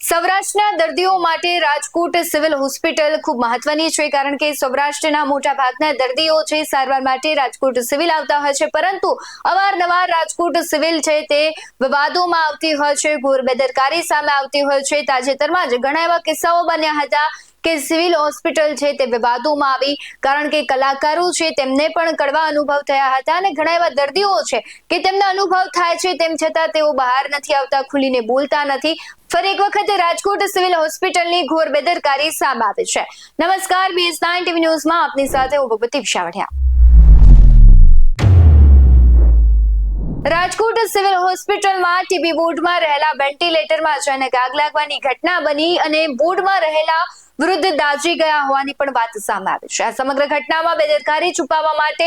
સૌરાષ્ટ્રના દર્દીઓ માટે રાજકોટ સિવિલ હોસ્પિટલ ખૂબ મહત્વની છે, કારણ કે સૌરાષ્ટ્રના મોટા ભાગના દર્દીઓ છે, સારવાર માટે રાજકોટ સિવિલ આવતા હોય છે, પરંતુ અવારનવાર રાજકોટ સિવિલ છે તે વિવાદોમાં આવતી હોય છે, ઘોર બેદરકારી સામે આવતી હોય છે. તાજેતરમાં જ ઘણા એવા કિસ્સાઓ બન્યા હતા કે સિવિલ હોસ્પિટલ છે તે વિવાદોમાં આવી. કારણ કે કલાકારો છે તેમને પણ કડવા અનુભવ થયા હતા અને ઘણા એવા દર્દીઓ છે કે તેમને અનુભવ થાય છે તેમ છતાં તેઓ બહાર નથી આવતા, ખુલીને બોલતા નથી. ફરી એક વખત રાજકોટ સિવિલ હોસ્પિટલની ઘોર બેદરકારી સામે આવી છે. નમસ્કાર, બીએસ નાઇન ટીવી ન્યૂઝમાં આપની સાથે હું ભગવતી વિશાવડિયા. રાજકોટ સિવિલ હોસ્પિટલમાં ટીબી બોર્ડમાં રહેલા વેન્ટિલેટરમાં અચાનક આગ લાગવાની ઘટના બની અને બોર્ડમાં રહેલા વૃદ્ધ દાઝી ગયા હોવાની પણ વાત સામે આવી છે. આ સમગ્ર ઘટનામાં બેદરકારી છુપાવવા માટે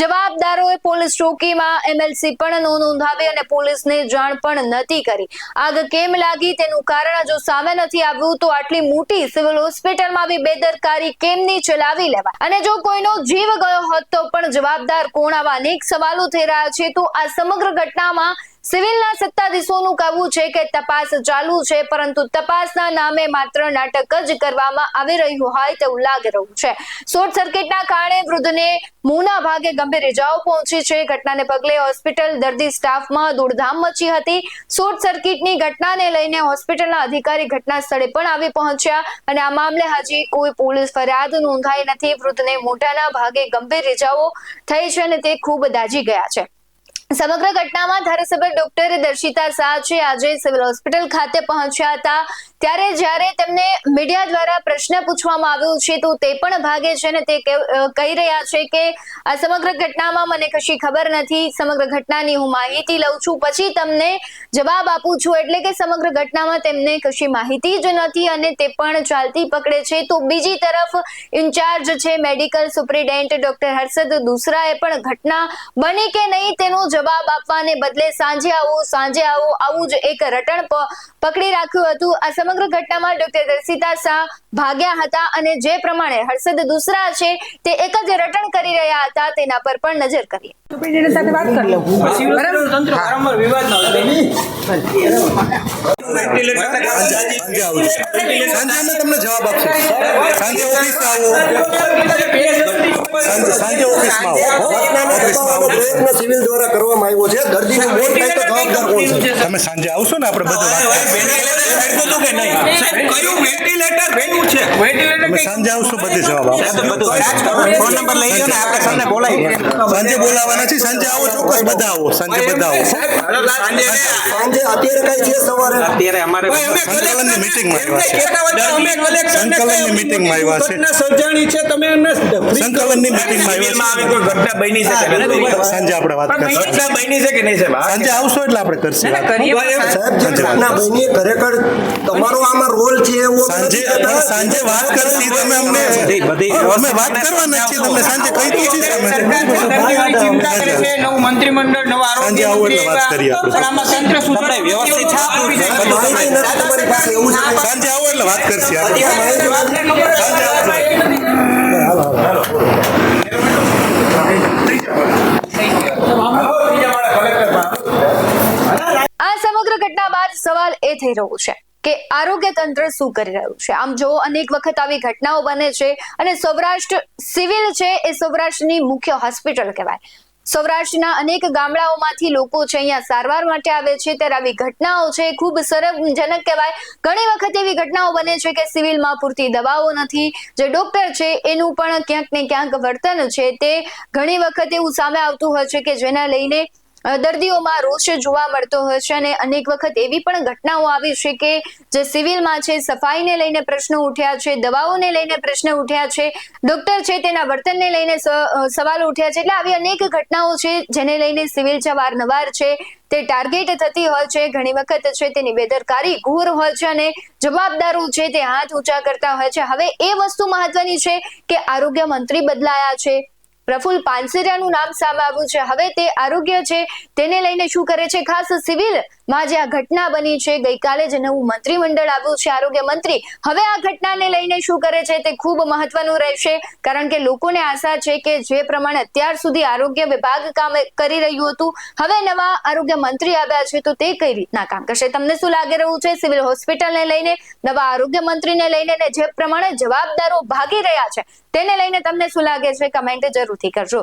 જવાબદારોએ પોલીસ ચોકીમાં એમએલસી પણ નો નોંધાવી અને પોલીસને જાણ પણ નથી કરી. આગ કેમ લાગી તેનું કારણ જો સામે નથી આવ્યું તો આટલી મોટી સિવિલ હોસ્પિટલમાં આવી બેદરકારી કેમની ચલાવી લેવાય? અને જો કોઈનો જીવ ગયો હોત તો પણ જવાબદાર કોણ? આવા અનેક સવાલો થઈ રહ્યા છે. તો આ સમગ્ર ઘટનામાં સિવિલના સત્તાધીશોનું કહેવું છે કે તપાસ ચાલુ છે, પરંતુ તપાસના નામે માત્ર નાટક જ કરવામાં આવી રહ્યું હોય તેવું લાગી રહ્યું છે. શોર્ટ સર્કિટના કારણે વૃદ્ધને મોના ભાગે ગંભીર ઇજાઓ પહોંચી છે. ઘટનાને પગલે હોસ્પિટલ દર્દી સ્ટાફમાં દોડધામ મચી હતી. શોર્ટ સર્કિટની ઘટનાને લઈને હોસ્પિટલના અધિકારી ઘટના સ્થળે પણ આવી પહોંચ્યા અને આ મામલે હજી કોઈ પોલીસ ફરિયાદ નોંધાઈ નથી. વૃદ્ધને મોઢાના ભાગે ગંભીર ઇજાઓ થઈ છે અને તે ખૂબ દાજી ગયા છે. સમગ્ર ઘટનામાં ધારાસભ્ય ડોક્ટર દર્શિતા શાહ છે આજે સિવિલ હોસ્પિટલ ખાતે પહોંચ્યા હતા. ત્યારે જ્યારે તેમને મીડિયા દ્વારા પ્રશ્ન પૂછવામાં આવ્યો છે, તો તે પણ ભાગે છે ને તે કહી રહ્યા છે કે, આ સમગ્ર ઘટનામાં મને કશી ખબર નથી. સમગ્ર ઘટનાની હું માહિતી લઉં છું. પછી તમને જવાબ આપું છું. એટલે કે સમગ્ર ઘટનામાં તેમને કશી માહિતી જ નથી અને તે પણ ચાલતી પકડે છે. તો બીજી તરફ ઇન્ચાર્જ છે મેડિકલ સુપ્રિન્ટેન્ડન્ટ ડોક્ટર હર્ષદ દુસરાએ પણ ઘટના બની કે નહીં તેનો જવાબ આપવાને બદલે સાંજે આવો સાંજે આવો, આવું જ એક રટણ પકડી રાખ્યું હતું. આ સમગ્ર ઘટનામાં ડોક્ટર દર્શિતા શાહ ભાગ્યા હતા અને જે પ્રમાણે હર્ષદ દુસરા છે તે એક જ રટણ કરી રહ્યા હતા, તેના પર પણ નજર કરીએ. વાત કરી લઉં તમને જવાબ આપશે સાંજે સાંજે ઓફિસમાં દબાવવાનો પ્રયત્ન સિવિલ દ્વારા કરવામાં આવ્યો છે. દર્દીનું મોત થાય તો જવાબદાર કોણ છે? તમે સાંજે આવશો ને આપણે બધું વાત કરીશું. કયું વેન્ટિલેટર ભેગું છે તમે સાંજે આવશો બધી જવાબ આપો. ફોન નંબર લઈ લો ને આપણે સૌને બોલાવી સાંજે બોલાવાના છે સાંજે આવો ચોક્કસ બધા આવો. સાંજે બધા આવો. સાંજે અત્યારે કઈ છે સવારે? અત્યારે અમારે સંકલનની મીટિંગમાં આવ્યા છે. સંકલનની મીટિંગમાં આવ્યા છે. સર્જાણી છે તમે એમને મીટિંગમાં આવી કોઈ ઘટના બની છે સાંજે આપણે વાત કરશું ઘટના બની છે કે નહીં સાહેબ સાંજે આવશો એટલે આપણે કરશું વાત. કરીએ પણ સાહેબ જે ઘટના બની ખરેખર તમારો આમાં રોલ છે એવો સાંજે સાંજે વાત કરશી તમે અમને બધી- બધી અમે વાત કરવાના છીએ તમને સાંજે કહી દઉં છું ચિંતા કરે છે નવું મંત્રીમંડળ નવા સાંજે આરોગ્ય આવો મંત્રી એટલે વાત કરીએ આપણે. આમાં તંત્ર સુધારે વ્યવસ્થિત છે. સાંજે આવો એટલે વાત કરશી સાંજે આવજો. આ સમગ્ર ઘટના બાદ સવાલ એ થઈ રહ્યું છે કે આરોગ્ય તંત્ર શું કરી રહ્યું છે? આમ જો અનેક વખત આવી ઘટનાઓ બને છે અને સૌરાષ્ટ્ર સિવિલ છે એ સૌરાષ્ટ્રની મુખ્ય હોસ્પિટલ કહેવાય. સૌરાષ્ટ્રના અનેક ગામડાઓમાંથી લોકો છે અહીંયા સારવાર માટે આવે છે. ત્યારે આવી ઘટનાઓ છે ખૂબ શરમજનક કહેવાય. ઘણી વખત એવી ઘટનાઓ બને છે કે સિવિલમાં પૂરતી દવાઓ નથી. જે ડોક્ટર છે એનું પણ ક્યાંક ને ક્યાંક વર્તન છે. તે ઘણી વખત એવું સામે આવતું હોય છે કે જેના લઈને દર્દીઓમાં રોષ જોવા મળતો હોય છે અને અનેક વખત એવી પણ ઘટનાઓ આવી છે કે જે સિવિલમાં છે, સફાઈને લઈને પ્રશ્નો ઉઠ્યા છે, દવાઓને લઈને પ્રશ્ન ઉઠ્યા છે, ડોક્ટર છે તેના વર્તનને લઈને સવાલ ઉઠ્યા છે. એટલે આવી અનેક ઘટનાઓ છે જેને લઈને સિવિલ છે વારનવાર છે તે ટાર્ગેટ થતી હોય છે. ઘણી વખત છે તેની બેદરકારી ઘોર હોય છે અને જવાબદારો છે તે હાથ ઊંચા કરતા હોય છે. હવે એ વસ્તુ મહત્વની છે કે આરોગ્ય મંત્રી બદલાયા છે. પ્રફુલ પાનસેરિયાનું નામ સામે આવ્યું છે. હવે તે આરોગ્ય છે, તેને લઈને શું કરે છે ખાસ સિવિલ માં જે આ ઘટના બની છે. ગઈકાલે જે નવું મંત્રીમંડળ આવ્યું છે, આરોગ્ય મંત્રી. હવે આ ઘટનાને લઈને શું કરે છે તે ખૂબ મહત્વનું રહેશે, કારણ કે લોકોને આશા છે કે જે પ્રમાણે અત્યાર સુધી આરોગ્ય વિભાગ કામ કરી રહ્યું હતું, હવે નવા આરોગ્ય મંત્રી આવ્યા છે તો તે કઈ રીતના કામ કરશે? તમને શું લાગી રહ્યું છે? સિવિલ હોસ્પિટલને લઈને, નવા આરોગ્ય મંત્રીને લઈને જે પ્રમાણે જવાબદારો ભાગી રહ્યા છે, તેને લઈને તમને શું લાગે છે? કમેન્ટ જરૂરથી કરજો.